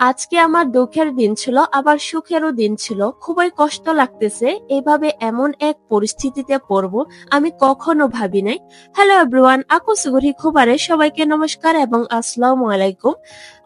আজকে আমার দুঃখের দিন ছিল, আবার সুখেরও দিন ছিল। খুবই কষ্ট লাগতেছে, এভাবে এমন এক পরিস্থিতিতে পড়ব, আমি কখনো ভাবি নাই। হ্যালো এভরিওয়ান আকুসুগুরি খুবারে সবাইকে নমস্কার এবং আসসালামু আলাইকুম।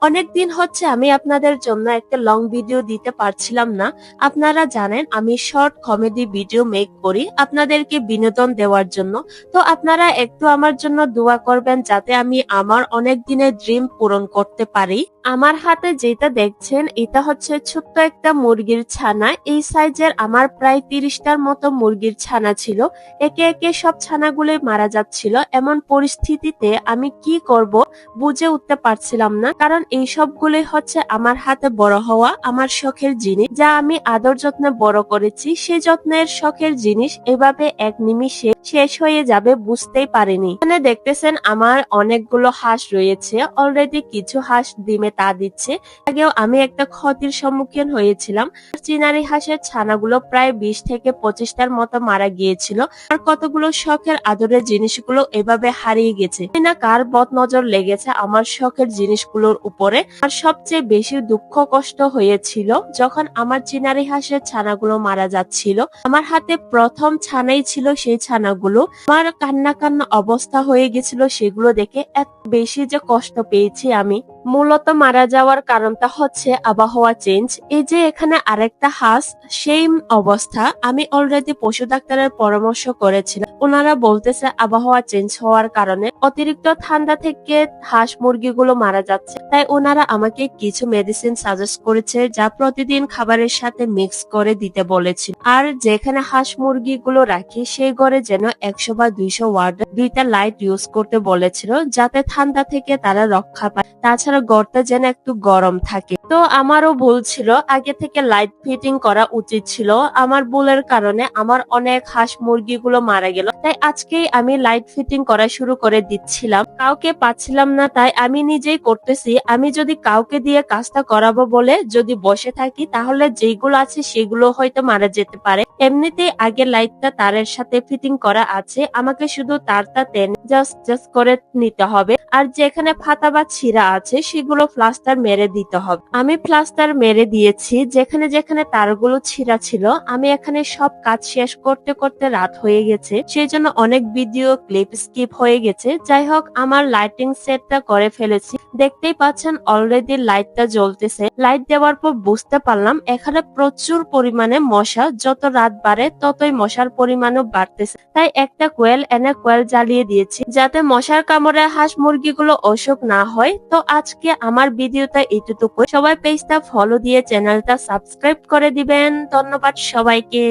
অনেক দিন হচ্ছে আমি আপনাদের জন্য একটা লং ভিডিও দিতে পারছিলাম না। আপনারা জানেন, আমি শর্ট কমেডি ভিডিও মেক করি আপনাদেরকে বিনোদন দেওয়ার জন্য। তো আপনারা একটু আমার জন্য দোয়া করবেন যাতে আমি আমার অনেক দিনের ড্রিম পূরণ করতে পারি। আমার হাতে যেটা দেখছেন, এটা হচ্ছে ছোট্ট একটা মুরগির ছানা। এই সাইজের আমার প্রায় তিরিশটার মতো মুরগির ছানা ছিল। একে একে সব ছানাগুলোই মারা যাচ্ছিল। এমন পরিস্থিতিতে আমি কি করব বুঝে উঠতে পারছিলাম না, কারণ এই সবগুলোই হচ্ছে আমার হাতে বড় হওয়া, আমার শখের জিনিস যা আমি আদর যত্নে বড় করেছি। সে যত্নের শখের জিনিস এভাবে এক নিমিষে শেষ হয়ে যাবে বুঝতেই পারিনি। এখানে দেখতেছেন আমার অনেকগুলো হাঁস রয়েছে। অলরেডি কিছু হাঁস ডিমে তা দিচ্ছে। আগেও আমি একটা ক্ষতির সম্মুখীন হয়েছিলাম। চিনারি হাঁসের ছানাগুলো প্রায় বিশ থেকে পঁচিশটার মতো মারা গিয়েছিল। আর কতগুলো শখের আদরের জিনিসগুলো এভাবে হারিয়ে গেছে। না কার বদ নজর লেগেছে আমার শখের জিনিসগুলোর উপরে। আর সবচেয়ে বেশি দুঃখ কষ্ট হয়েছিল যখন আমার চিনারি হাঁসের ছানাগুলো মারা যাচ্ছিল। আমার হাতে প্রথম ছানাই ছিল সেই ছানাগুলো। আমার কান্না কান্না অবস্থা হয়ে গেছিল সেগুলো দেখে এত বেশি যে কষ্ট পেয়েছি আমি। মূলত মারা যাওয়ার কারণটা হচ্ছে আবহাওয়া চেঞ্জ এই যে এখানে আরেকটা হাস সেই অবস্থা। আমি অলরেডি পশু ডাক্তারের পরামর্শ করেছিলাম। ওনারা বলতেছে আবহাওয়া চেঞ্জ হওয়ার কারণে অতিরিক্ত ঠান্ডা থেকে হাঁস মুরগিগুলো মারা যাচ্ছে। তাই ওনারা আমাকে কিছু মেডিসিন সাজেস্ট করেছে যা প্রতিদিন খাবারের সাথে মিক্স করে দিতে বলেছিল আর যেখানে হাঁস মুরগিগুলো রাখি, সেই ঘরে যেন একশো বা দুইশো ওয়ার্ড দুইটা লাইট ইউজ করতে বলেছিল, যাতে ঠান্ডা থেকে তারা রক্ষা পায়। তাছাড়া ঘরটা যেন একটু গরম থাকে। তো আমারও ভুল ছিল, আগে থেকে লাইট ফিটিং করা উচিত ছিল। আমার ভুলের কারণে আমার অনেক হাঁস মুরগিগুলো মারা গেল। তাই আজকেই আমি লাইট ফিটিং করা শুরু করে দিচ্ছিলাম। কাউকে পাচ্ছিলাম না, তাই আমি নিজেই করতেছি। আমি যদি কাউকে দিয়ে কাজটা করাবো বলে যদি বসে থাকি, তাহলে যেগুলো আছে সেগুলো হয়তো মারা যেতে পারে। এমনিতেই আগে লাইটটা তারের সাথে ফিটিং করা আছে। আমাকে শুধু তারটা জাস্ট জাস্ট করে নিতে হবে। আর যেখানে ফাতা বা ছিঁড়া আছে, সেগুলো প্লাস্টার মেরে দিতে হবে। আমি প্লাস্টার মেরে দিয়েছি। যেখানে যেখানে তারগুলো ছিঁড়া ছিল, আমি এখানে সব কাজ শেষ করতে করতে রাত হয়ে গেছে। সেই জন্য অনেক ভিডিও ক্লিপ স্কিপ হয়ে গেছে। যাই হোক, আমার লাইটিং সেটটা করে ফেলেছি। দেখতেই পাচ্ছেন অলরেডি লাইটটা জ্বলতেছে। লাইট দেওয়ার পর বুঝতে পারলাম, এখানে প্রচুর পরিমাণে মশা, যত রাত বাড়ে ততই মশার পরিমাণও বাড়তেছে। তাই একটা কোয়েল এনে কোয়েল জ্বালিয়ে দিয়েছি। যাতে মশার কামড়ে হাঁস মুরগিগুলো অসুখ না হয়। তো আজকে আমার ভিডিওটা এইটুকু সবাই পেজটা ফলো দিয়ে চ্যানেলটা সাবস্ক্রাইব করে দিবেন। ধন্যবাদ সবাইকে।